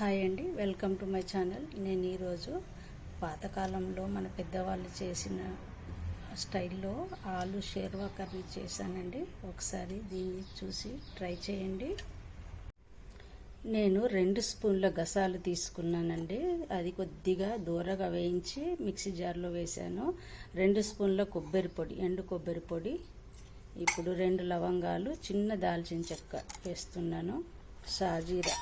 Hi అండి. Welcome to my channel. నేను ఈరోజు పాతకాలంలో మన పెద్దవాళ్ళు చేసిన స్టైల్లో ఆలు షేర్వా కర్రీ చేశానండి. ఒకసారి దీన్ని చూసి ట్రై చేయండి. నేను రెండు స్పూన్ల గసాలు తీసుకున్నానండి. అది కొద్దిగా దూరగా వేయించి మిక్సీ జార్లో వేశాను. రెండు స్పూన్ల కొబ్బరి పొడి ఎండు కొబ్బరి పొడి ఇప్పుడు రెండు లవంగాలు చిన్న దాల్చిన చెక్క వేస్తున్నాను. సాజీరా.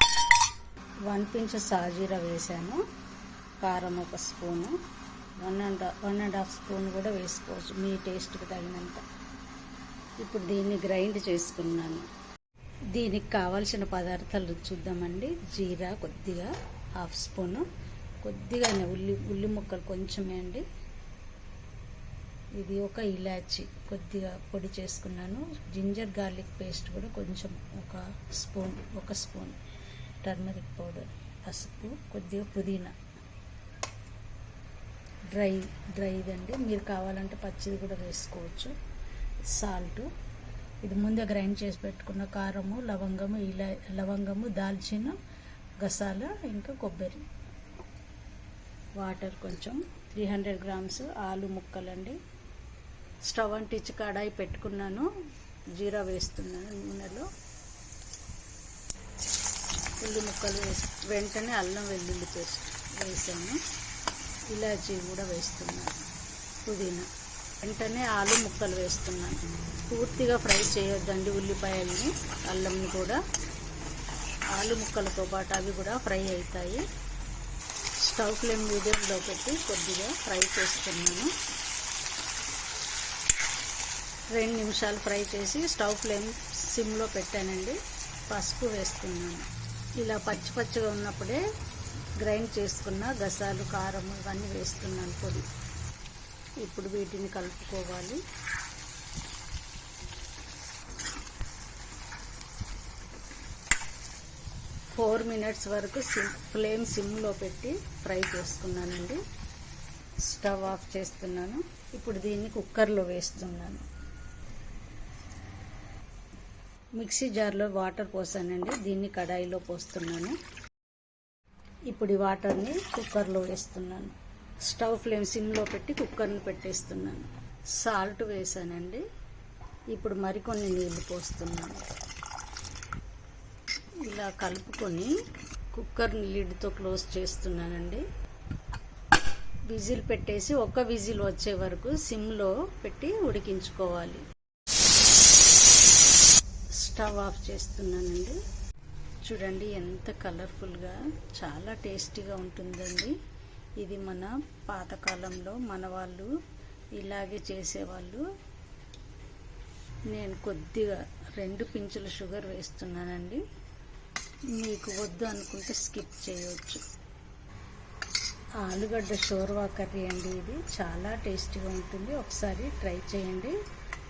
వన్ పించ్ సాజీరా వేసాను. కారం ఒక spoon. One and one and half spoon కూడా వేసుకోవచ్చు మీ టేస్ట్కి తగినంత. ఇప్పుడు దీన్ని గ్రైండ్ చేసుకున్నాను. దీనికి కావాల్సిన పదార్థాలు చూద్దామండి. జీరా కొద్దిగా హాఫ్ స్పూను. కొద్దిగా ఉల్లి ఉల్లి ముక్కలు కొంచెమే అండి. ఇది ఒక ఇలాచి కొద్దిగా పొడి చేసుకున్నాను. జింజర్ గార్లిక్ పేస్ట్ కూడా కొంచెం ఒక స్పూన్ ఒక స్పూన్. టర్మరిక్ పౌడర్ పసుపు కొద్దిగా పుదీనా. డ్రై డ్రైదండి మీరు కావాలంటే పచ్చిది కూడా వేసుకోవచ్చు. సాల్ట్. ఇది ముందే గ్రైండ్ చేసి పెట్టుకున్న కారము లవంగము ఇలా లవంగము దాల్చిన గసాల ఇంకా కొబ్బరి. వాటర్ కొంచెం. త్రీ హండ్రెడ్ గ్రామ్స్ ఆలు ముక్కలండి. స్టవ్ అంటించి కడాయి పెట్టుకున్నాను. జీరా వేస్తున్నాను నూనెలో. ఉల్లి ముక్కలు వేసి వెంటనే అల్లం వెల్లుల్లి పేస్ట్ వేసాను. ఇలాచీ కూడా వేస్తున్నాను పుదీనా. వెంటనే ఆలు ముక్కలు వేస్తున్నాను. పూర్తిగా ఫ్రై చేయొద్దండి ఉల్లిపాయల్ని. అల్లంని కూడా ఆలు ముక్కలతో పాటు అవి కూడా ఫ్రై అవుతాయి. స్టవ్ ఫ్లేమ్ మీడియంలో పెట్టి కొద్దిగా ఫ్రై చేస్తున్నాను. రెండు నిమిషాలు ఫ్రై చేసి స్టవ్ ఫ్లేమ్ సిమ్లో పెట్టానండి. పసుపు వేస్తున్నాను. ఇలా పచ్చి పచ్చిగా ఉన్నప్పుడే గ్రైండ్ చేసుకున్న గసాలు కారం ఇవన్నీ వేస్తున్నాను పొడి. ఇప్పుడు వీటిని కలుపుకోవాలి. ఫోర్ మినిట్స్ వరకు సిమ్ ఫ్లేమ్ సిమ్లో పెట్టి ఫ్రై చేసుకున్నానండి. స్టవ్ ఆఫ్ చేస్తున్నాను. ఇప్పుడు దీన్ని కుక్కర్లో వేస్తున్నాను. మిక్సీ జార్లో వాటర్ పోసానండి. దీన్ని కడాయిలో పోస్తున్నాను. ఇప్పుడు ఈ వాటర్ని కుక్కర్లో వేస్తున్నాను. స్టవ్ ఫ్లేమ్ సిమ్లో పెట్టి కుక్కర్ని పెట్టేస్తున్నాను. సాల్ట్ వేసానండి. ఇప్పుడు మరికొన్ని నీళ్ళు పోస్తున్నాను. ఇలా కలుపుకొని కుక్కర్ని లిడ్తో క్లోజ్ చేస్తున్నానండి. విజిల్ పెట్టేసి ఒక విజిల్ వచ్చే వరకు సిమ్లో పెట్టి ఉడికించుకోవాలి. స్టవ్ ఆఫ్ చేస్తున్నానండి. చూడండి ఎంత కలర్ఫుల్గా చాలా టేస్టీగా ఉంటుందండి. ఇది మన పాతకాలంలో మన వాళ్ళు ఇలాగే చేసేవాళ్ళు. నేను కొద్దిగా రెండు పించుల షుగర్ వేస్తున్నానండి. మీకు వద్దు అనుకుంటే స్కిప్ చేయవచ్చు ఆలుగడ్డ షోర్వా కర్రీ అండి ఇది. చాలా టేస్టీగా ఉంటుంది. ఒకసారి ట్రై చేయండి.